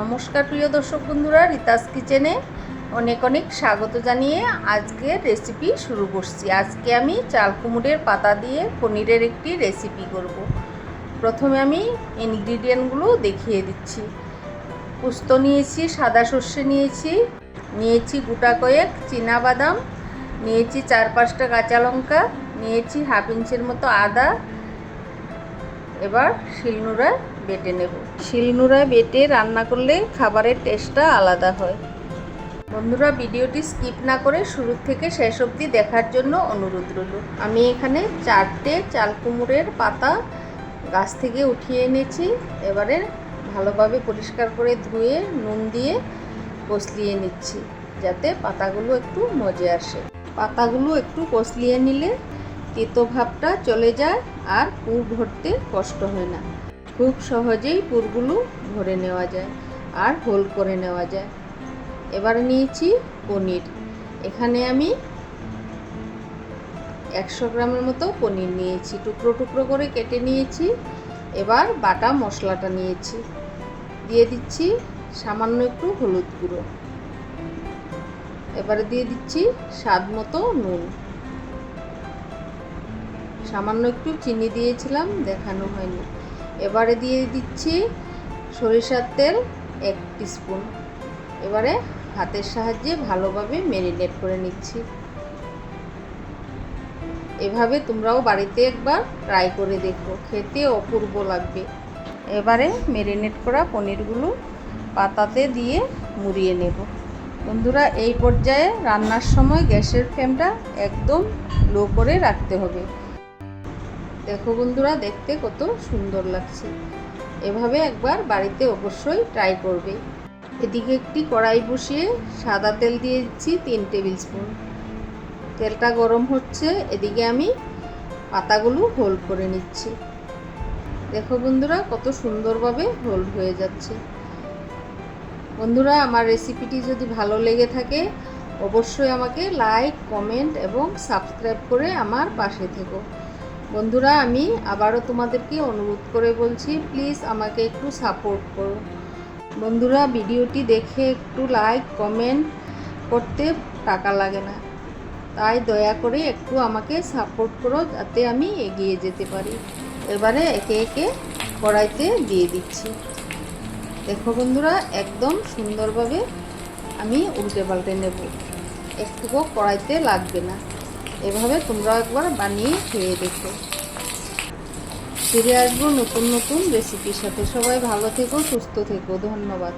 নমস্কার প্রিয় দর্শক বন্ধুরা, রিতাস কিচেনে অনেক অনেক স্বাগত জানিয়ে আজকে রেসিপি শুরু করছি আজকে আমি চাল কুমড়ের পাতা দিয়ে পনিরের একটি রেসিপি করব। প্রথমে আমি ইনগ্রিডিয়েন্টগুলো দেখিয়ে দিচ্ছি পুস্ত নিয়েছি, সাদা সর্ষে নিয়েছি নিয়েছি গোটা কয়েক বাদাম নিয়েছি চার পাঁচটা কাঁচা লঙ্কা, নিয়েছি হাফ ইঞ্চের মতো আদা, এবার শিলনোড়ায় বেটে নেব। শিলনোড়ায় বেটে রান্না করলে খাবারের টেস্টটা আলাদা হয়। বন্ধুরা, ভিডিওটি স্কিপ না করে শুরু থেকে শেষ অবধি দেখার জন্য অনুরোধ রইল। আমি এখানে চারটে চাল কুমড়ের পাতা গাছ থেকে উঠিয়ে এনেছি। এবারে ভালোভাবে পরিষ্কার করে ধুয়ে, নুন দিয়ে কষলিয়ে নিচ্ছি যাতে পাতাগুলো একটু মজে আসে। পাতাগুলো একটু কষলিয়ে নিলে তেতো ভাবটা চলে যায় আর পুর ভরতে কষ্ট হয় না। খুব সহজেই পুরগুলো ভরে নেওয়া যায় আর হোল করে নেওয়া যায়। এবার নিয়েছি পনির। এখানে আমি একশো গ্রামের মতো পনির নিয়েছি, টুকরো টুকরো করে কেটে নিয়েছি। এবার বাটা মশলাটা নিয়েছি। দিয়ে দিচ্ছি সামান্য একটু হলুদ গুঁড়ো। এবারে দিয়ে দিচ্ছি স্বাদ মতো নুন। সামান্য একটু চিনি দিয়েছিলাম, দেখানো হয়নি। এবারে দিয়ে দিচ্ছি সরিষার তেল এক স্পুন এবারে হাতের সাহায্যে ভালোভাবে মেরিনেট করে নিচ্ছি। এভাবে তোমরাও বাড়িতে একবার ট্রাই করে দেখো, খেতে অপূর্ব লাগবে। এবারে মেরিনেট করা পনিরগুলো পাতাতে দিয়ে মুড়িয়ে নেব। বন্ধুরা, এই পর্যায়ে রান্নার সময় গ্যাসের ফ্লেমটা একদম লো করে রাখতে হবে। দেখো বন্ধুরা, দেখতে কত সুন্দর লাগছে। এভাবে একবার বাড়িতে অবশ্যই ট্রাই করবে। এদিকে একটি কড়াই বসিয়ে সাদা তেল দিয়ে দিচ্ছি তিন টেবিল স্পুন। তেলটা গরম হচ্ছে, এদিকে আমি পাতাগুলো হোল্ড করে নিচ্ছি। দেখো বন্ধুরা, কত সুন্দরভাবে হোল্ড হয়ে যাচ্ছে। বন্ধুরা, আমার রেসিপিটি যদি ভালো লেগে থাকে, অবশ্যই আমাকে লাইক কমেন্ট এবং সাবস্ক্রাইব করে আমার পাশে থেকো। বন্ধুরা, আমি আবারও তোমাদেরকে অনুরোধ করে বলছি প্লিজ আমাকে একটু সাপোর্ট করো। বন্ধুরা, ভিডিওটি দেখে একটু লাইক কমেন্ট করতে টাকা লাগে না। তাই দয়া করে একটু আমাকে সাপোর্ট করো, যাতে আমি এগিয়ে যেতে পারি। এবারে একে একে কড়াইতে দিয়ে দিচ্ছি। দেখো বন্ধুরা, একদম সুন্দরভাবে আমি উল্টে পাল্টে নেব। একটুকু কড়াইতে লাগবে না। এভাবে তোমরা একবার বানিয়ে খেয়ে দেখো। ফিরে আসব নতুন নতুন রেসিপির সাথে। সবাই ভালো থেকো, সুস্থ থেকো। ধন্যবাদ।